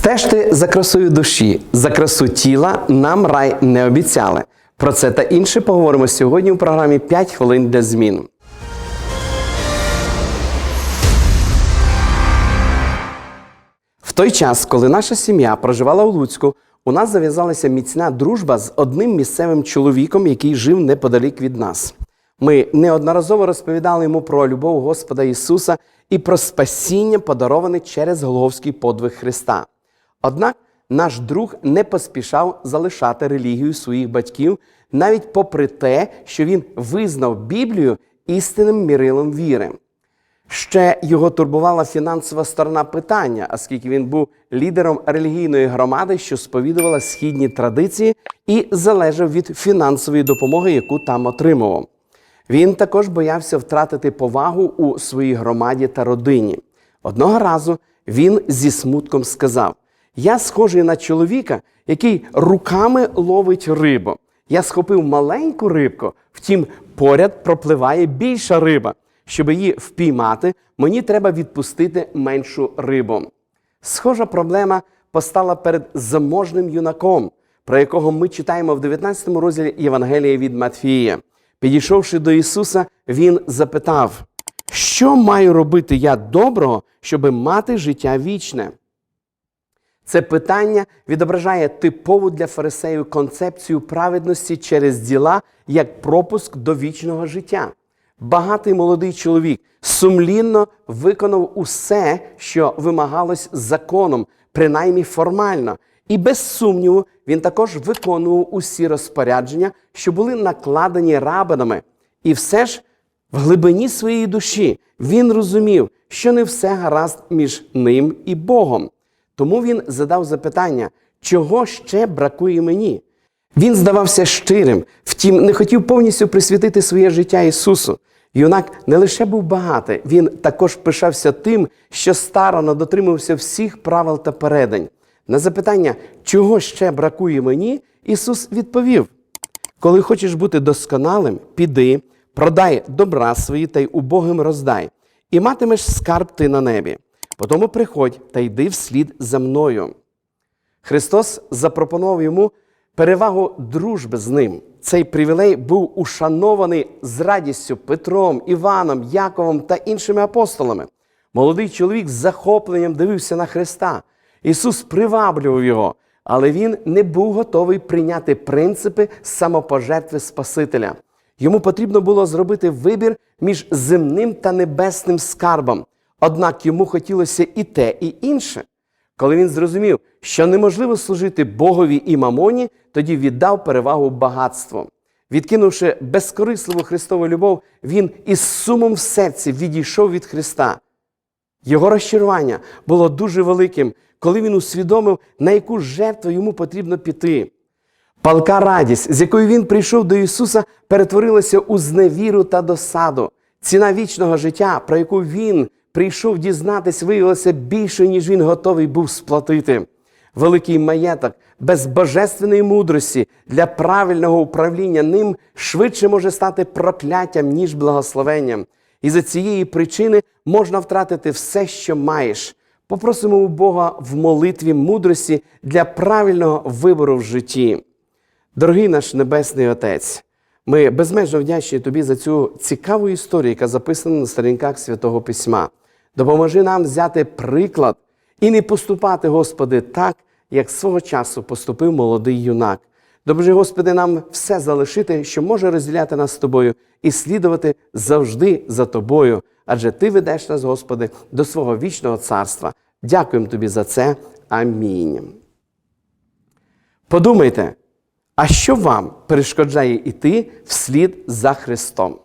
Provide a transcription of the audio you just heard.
Стежте за красою душі, за красу тіла нам рай не обіцяли. Про це та інше поговоримо сьогодні у програмі «5 хвилин для змін. В той час, коли наша сім'я проживала у Луцьку, у нас зав'язалася міцна дружба з одним місцевим чоловіком, який жив неподалік від нас. Ми неодноразово розповідали йому про любов Господа Ісуса і про спасіння, подароване через Голговський подвиг Христа. Однак наш друг не поспішав залишати релігію своїх батьків, навіть попри те, що він визнав Біблію істинним мірилом віри. Ще його турбувала фінансова сторона питання, оскільки він був лідером релігійної громади, що сповідувала східні традиції і залежав від фінансової допомоги, яку там отримував. Він також боявся втратити повагу у своїй громаді та родині. Одного разу він зі смутком сказав: Я схожий на чоловіка, який руками ловить рибу. Я схопив маленьку рибку, втім, поряд пропливає більша риба. Щоб її впіймати, мені треба відпустити меншу рибу. Схожа проблема постала перед заможним юнаком, про якого ми читаємо в 19 розділі Євангелія від Матфія. Підійшовши до Ісуса, Він запитав: Що маю робити я доброго, щоб мати життя вічне? Це питання відображає типову для фарисеїв концепцію праведності через діла як пропуск до вічного життя. Багатий молодий чоловік сумлінно виконав усе, що вимагалось законом, принаймні формально, і без сумніву він також виконував усі розпорядження, що були накладені рабинами. І все ж в глибині своєї душі він розумів, що не все гаразд між ним і Богом. Тому він задав запитання, чого ще бракує мені? Він здавався щирим, втім, не хотів повністю присвятити своє життя Ісусу. Юнак не лише був багатий, він також пишався тим, що старано дотримувався всіх правил та передань. На запитання, чого ще бракує мені, Ісус відповів: коли хочеш бути досконалим, піди, продай добра свої та й убогим роздай, і матимеш скарб ти на небі. Потому приходь та йди вслід за мною. Христос запропонував йому перевагу дружби з ним. Цей привілей був ушанований з радістю Петром, Іваном, Яковом та іншими апостолами. Молодий чоловік з захопленням дивився на Христа. Ісус приваблював його, але він не був готовий прийняти принципи самопожертви Спасителя. Йому потрібно було зробити вибір між земним та небесним скарбом. Однак йому хотілося і те, і інше. Коли він зрозумів, що неможливо служити Богові і мамоні, тоді віддав перевагу багатству. Відкинувши безкорисливу Христову любов, він із сумом в серці відійшов від Христа. Його розчарування було дуже великим, коли він усвідомив, на яку жертву йому потрібно піти. Палка радість, з якою він прийшов до Ісуса, перетворилася у зневіру та досаду. Ціна вічного життя, про яку він прийшов дізнатись, виявилася більшою, ніж він готовий був сплатити. Великий маєток без божественної мудрості для правильного управління ним швидше може стати прокляттям, ніж благословенням. І за цієї причини можна втратити все, що маєш. Попросимо у Бога в молитві мудрості для правильного вибору в житті. Дорогий наш Небесний Отець, ми безмежно вдячні Тобі за цю цікаву історію, яка записана на сторінках Святого Письма. Допоможи нам взяти приклад і не поступати, Господи, так, як свого часу поступив молодий юнак. Допоможи, Господи, нам все залишити, що може розділяти нас з тобою, і слідувати завжди за тобою, адже Ти ведеш нас, Господи, до свого вічного царства. Дякуємо Тобі за це. Амінь. Подумайте, а що вам перешкоджає йти вслід за Христом?